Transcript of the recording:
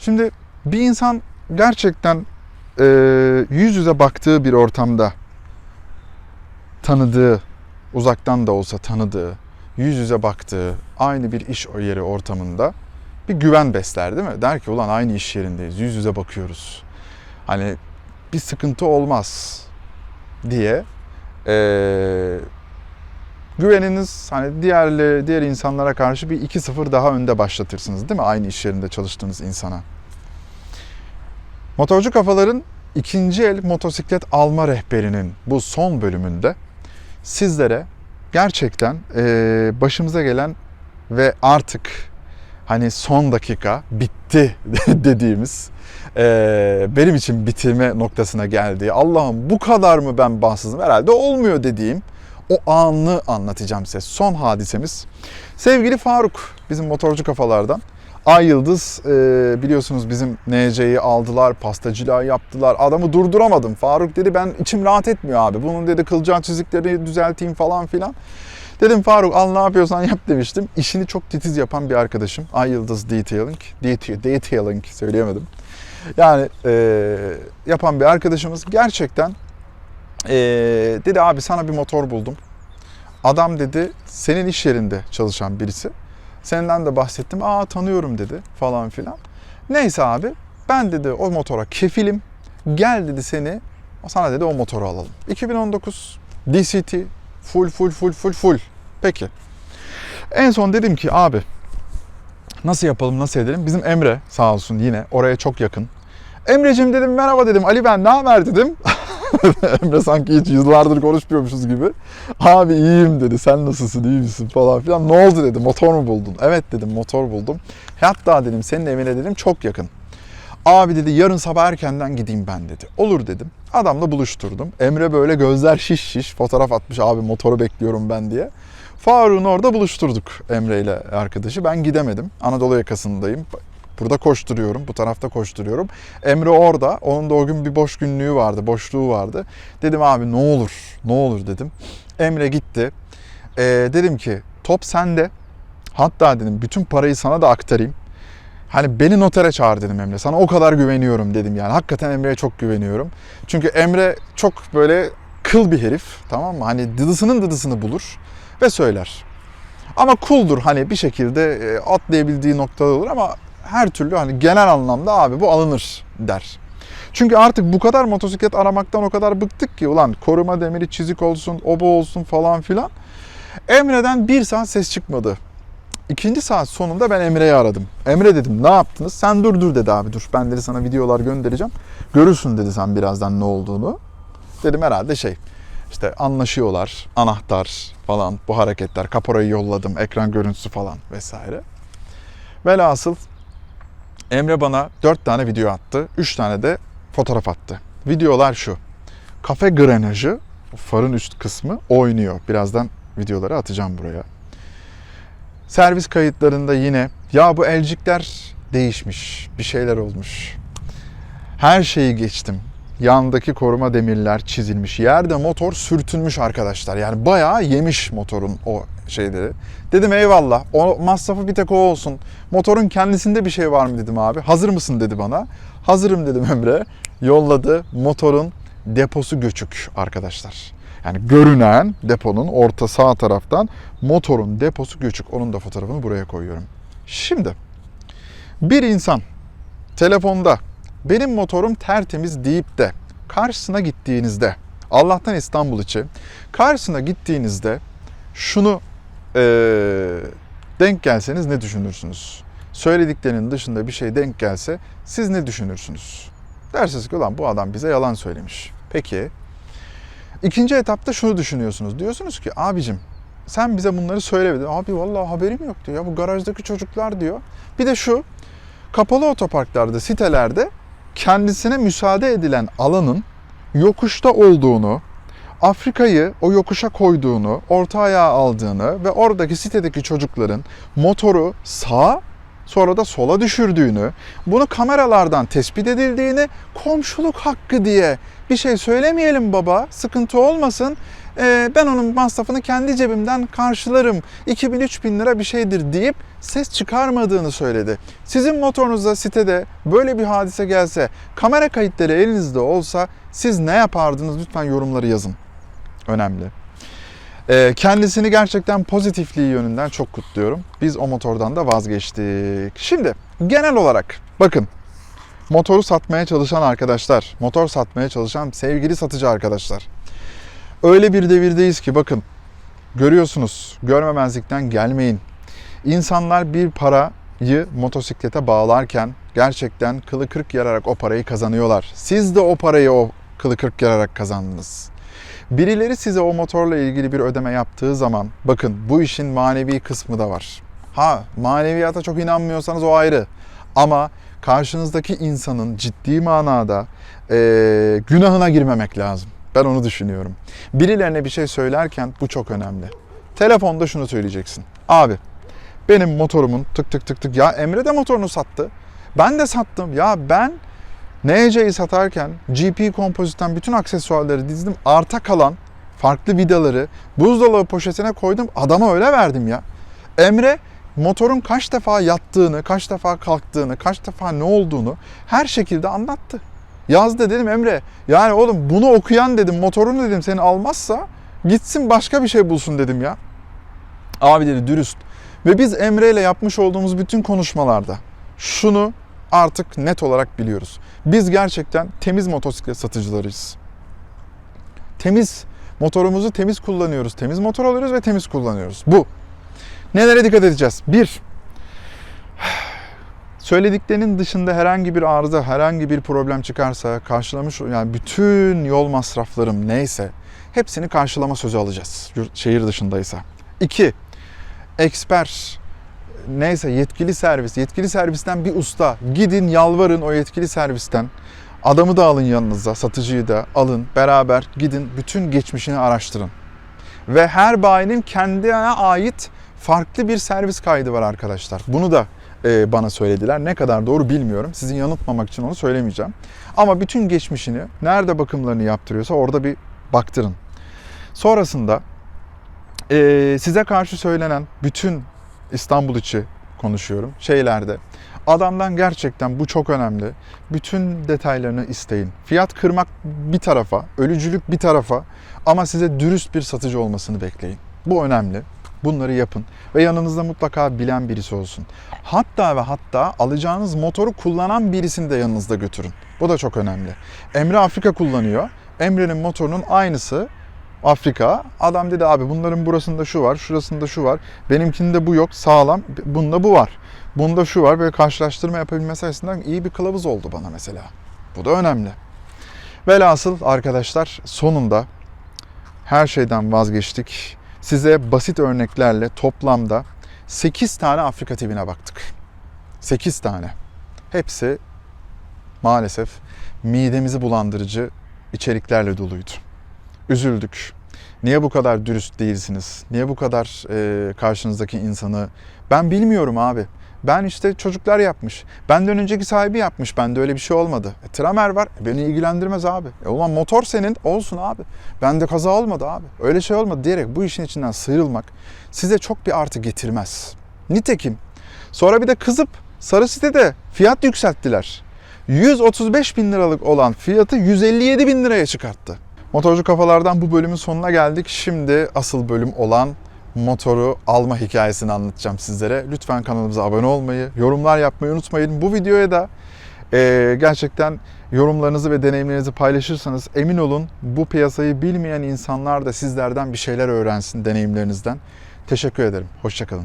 Şimdi bir insan gerçekten e, yüz yüze baktığı bir ortamda tanıdığı, uzaktan da olsa tanıdığı, yüz yüze baktığı aynı bir iş yeri ortamında bir güven besler değil mi? Der ki ulan aynı iş yerindeyiz, yüz yüze bakıyoruz. Hani bir sıkıntı olmaz diye eee, güveniniz hani diğer diğer insanlara karşı bir 2-0 daha önde başlatırsınız değil mi? Aynı iş yerinde çalıştığınız insana. Motorcu kafaların ikinci el motosiklet alma rehberinin bu son bölümünde sizlere gerçekten eee, başımıza gelen ve artık hani son dakika bitti dediğimiz eee, benim için bitirme noktasına geldiği Allah'ım bu kadar mı ben bahtsızım herhalde olmuyor dediğim o anı anlatacağım size. Son hadisemiz. Sevgili Faruk bizim motorcu kafalardan. Ay Yıldız e, biliyorsunuz bizim NC'yi aldılar, pastacılığa yaptılar. Adamı durduramadım. Faruk dedi ben içim rahat etmiyor abi. Bunun dedi kılcal çizikleri düzelteyim falan filan. Dedim Faruk al ne yapıyorsan yap demiştim. İşini çok titiz yapan bir arkadaşım. Ay Yıldız Detailing. Detail, detailing söyleyemedim. Yani e, yapan bir arkadaşımız gerçekten e, dedi abi sana bir motor buldum. Adam dedi senin iş yerinde çalışan birisi. Senden de bahsettim. Aa tanıyorum dedi falan filan. Neyse abi ben dedi o motora kefilim. Gel dedi seni sana dedi o motoru alalım. 2019 DCT full full full full full. Peki. En son dedim ki abi nasıl yapalım nasıl edelim? Bizim Emre sağ olsun yine oraya çok yakın. Emre'cim dedim merhaba dedim. Ali ben ne haber dedim. Emre sanki hiç yıllardır konuşmuyormuşuz gibi. Abi iyiyim dedi. Sen nasılsın iyi misin falan filan. Ne oldu dedi. Motor mu buldun? Evet dedim motor buldum. Hatta dedim senin evine dedim çok yakın. Abi dedi yarın sabah erkenden gideyim ben dedi. Olur dedim. Adamla buluşturdum. Emre böyle gözler şiş şiş fotoğraf atmış abi motoru bekliyorum ben diye. Faruk'un orada buluşturduk Emre ile arkadaşı. Ben gidemedim. Anadolu yakasındayım. Burada koşturuyorum, bu tarafta koşturuyorum. Emre orada, onun da o gün bir boş günlüğü vardı, boşluğu vardı. Dedim abi ne olur, ne olur dedim. Emre gitti. Ee, dedim ki top sende. Hatta dedim bütün parayı sana da aktarayım. Hani beni notere çağır dedim Emre. Sana o kadar güveniyorum dedim yani. Hakikaten Emre'ye çok güveniyorum. Çünkü Emre çok böyle kıl bir herif tamam mı? Hani dıdısının dıdısını bulur ve söyler. Ama cool'dur hani bir şekilde e, atlayabildiği noktada olur ama her türlü hani genel anlamda abi bu alınır der. Çünkü artık bu kadar motosiklet aramaktan o kadar bıktık ki ulan koruma demiri çizik olsun, obo olsun falan filan. Emre'den bir saat ses çıkmadı. İkinci saat sonunda ben Emre'yi aradım. Emre dedim ne yaptınız? Sen dur dur dedi abi dur. Ben dedi sana videolar göndereceğim. Görürsün dedi sen birazdan ne olduğunu. Dedim herhalde şey işte anlaşıyorlar. Anahtar falan bu hareketler. Kaporayı yolladım. Ekran görüntüsü falan vesaire. Velhasıl Emre bana 4 tane video attı. 3 tane de fotoğraf attı. Videolar şu. Kafe grenajı, farın üst kısmı oynuyor. Birazdan videoları atacağım buraya. Servis kayıtlarında yine ya bu elcikler değişmiş, bir şeyler olmuş. Her şeyi geçtim. Yandaki koruma demirler çizilmiş. Yerde motor sürtünmüş arkadaşlar. Yani bayağı yemiş motorun o şeyleri. Dedim eyvallah. O masrafı bir tek o olsun. Motorun kendisinde bir şey var mı dedim abi. Hazır mısın dedi bana. Hazırım dedim Emre. Yolladı. Motorun deposu göçük arkadaşlar. Yani görünen deponun orta sağ taraftan motorun deposu göçük. Onun da fotoğrafını buraya koyuyorum. Şimdi bir insan telefonda benim motorum tertemiz deyip de karşısına gittiğinizde Allah'tan İstanbul içi karşısına gittiğinizde şunu eee, denk gelseniz ne düşünürsünüz? Söylediklerinin dışında bir şey denk gelse siz ne düşünürsünüz? Dersiniz ki ulan bu adam bize yalan söylemiş. Peki ikinci etapta şunu düşünüyorsunuz. Diyorsunuz ki abicim sen bize bunları söylemedin. Abi vallahi haberim yoktu ya bu garajdaki çocuklar diyor. Bir de şu kapalı otoparklarda, sitelerde kendisine müsaade edilen alanın yokuşta olduğunu, Afrika'yı o yokuşa koyduğunu, orta ayağa aldığını ve oradaki sitedeki çocukların motoru sağa, sonra da sola düşürdüğünü, bunu kameralardan tespit edildiğini, komşuluk hakkı diye bir şey söylemeyelim baba, sıkıntı olmasın. Ee, ben onun masrafını kendi cebimden karşılarım. 2000-3000 lira bir şeydir deyip ses çıkarmadığını söyledi. Sizin motorunuzda sitede böyle bir hadise gelse, kamera kayıtları elinizde olsa siz ne yapardınız? Lütfen yorumları yazın. Önemli. Ee, kendisini gerçekten pozitifliği yönünden çok kutluyorum. Biz o motordan da vazgeçtik. Şimdi genel olarak bakın motoru satmaya çalışan arkadaşlar, motor satmaya çalışan sevgili satıcı arkadaşlar. Öyle bir devirdeyiz ki bakın görüyorsunuz görmemezlikten gelmeyin. İnsanlar bir parayı motosiklete bağlarken gerçekten kılı kırk yararak o parayı kazanıyorlar. Siz de o parayı o kılı kırk yararak kazandınız. Birileri size o motorla ilgili bir ödeme yaptığı zaman bakın bu işin manevi kısmı da var. Ha maneviyata çok inanmıyorsanız o ayrı. Ama karşınızdaki insanın ciddi manada eee, günahına girmemek lazım. Ben onu düşünüyorum. Birilerine bir şey söylerken bu çok önemli. Telefonda şunu söyleyeceksin. Abi benim motorumun tık tık tık tık ya Emre de motorunu sattı. Ben de sattım. Ya ben NC'yi satarken GP kompozitten bütün aksesuarları dizdim. Arta kalan farklı vidaları buzdolabı poşetine koydum. Adama öyle verdim ya. Emre motorun kaç defa yattığını, kaç defa kalktığını, kaç defa ne olduğunu her şekilde anlattı. Yazdı dedim Emre. Yani oğlum bunu okuyan dedim motorunu dedim seni almazsa gitsin başka bir şey bulsun dedim ya. Abi dedi dürüst. Ve biz Emre ile yapmış olduğumuz bütün konuşmalarda şunu artık net olarak biliyoruz. Biz gerçekten temiz motosiklet satıcılarıyız. Temiz motorumuzu temiz kullanıyoruz. Temiz motor alıyoruz ve temiz kullanıyoruz. Bu. Nelere dikkat edeceğiz? Bir, söylediklerinin dışında herhangi bir arıza, herhangi bir problem çıkarsa karşılamış yani bütün yol masraflarım neyse hepsini karşılama sözü alacağız şehir dışındaysa. İki, eksper neyse yetkili servis, yetkili servisten bir usta gidin yalvarın o yetkili servisten. Adamı da alın yanınıza, satıcıyı da alın, beraber gidin bütün geçmişini araştırın. Ve her bayinin kendine ait farklı bir servis kaydı var arkadaşlar. Bunu da e, bana söylediler. Ne kadar doğru bilmiyorum. Sizin yanıltmamak için onu söylemeyeceğim. Ama bütün geçmişini, nerede bakımlarını yaptırıyorsa orada bir baktırın. Sonrasında e, size karşı söylenen bütün İstanbul içi konuşuyorum şeylerde adamdan gerçekten bu çok önemli. Bütün detaylarını isteyin. Fiyat kırmak bir tarafa, ölücülük bir tarafa ama size dürüst bir satıcı olmasını bekleyin. Bu önemli. Bunları yapın ve yanınızda mutlaka bilen birisi olsun. Hatta ve hatta alacağınız motoru kullanan birisini de yanınızda götürün. Bu da çok önemli. Emre Afrika kullanıyor. Emre'nin motorunun aynısı Afrika. Adam dedi abi bunların burasında şu var, şurasında şu var. Benimkinde bu yok, sağlam. Bunda bu var. Bunda şu var. Böyle karşılaştırma yapabilmesi açısından iyi bir kılavuz oldu bana mesela. Bu da önemli. Velhasıl arkadaşlar sonunda her şeyden vazgeçtik. Size basit örneklerle toplamda 8 tane Afrika TV'ne baktık. 8 tane. Hepsi maalesef midemizi bulandırıcı içeriklerle doluydu. Üzüldük. Niye bu kadar dürüst değilsiniz? Niye bu kadar e, karşınızdaki insanı... Ben bilmiyorum abi. Ben işte çocuklar yapmış. Benden önceki sahibi yapmış. Bende öyle bir şey olmadı. E, tramer var. E, beni ilgilendirmez abi. E, ulan motor senin olsun abi. Bende kaza olmadı abi. Öyle şey olmadı diyerek bu işin içinden sıyrılmak size çok bir artı getirmez. Nitekim sonra bir de kızıp sarı sitede fiyat yükselttiler. 135 bin liralık olan fiyatı 157 bin liraya çıkarttı. Motorcu kafalardan bu bölümün sonuna geldik. Şimdi asıl bölüm olan motoru alma hikayesini anlatacağım sizlere. Lütfen kanalımıza abone olmayı, yorumlar yapmayı unutmayın. Bu videoya da e, gerçekten yorumlarınızı ve deneyimlerinizi paylaşırsanız emin olun bu piyasayı bilmeyen insanlar da sizlerden bir şeyler öğrensin deneyimlerinizden. Teşekkür ederim. Hoşçakalın.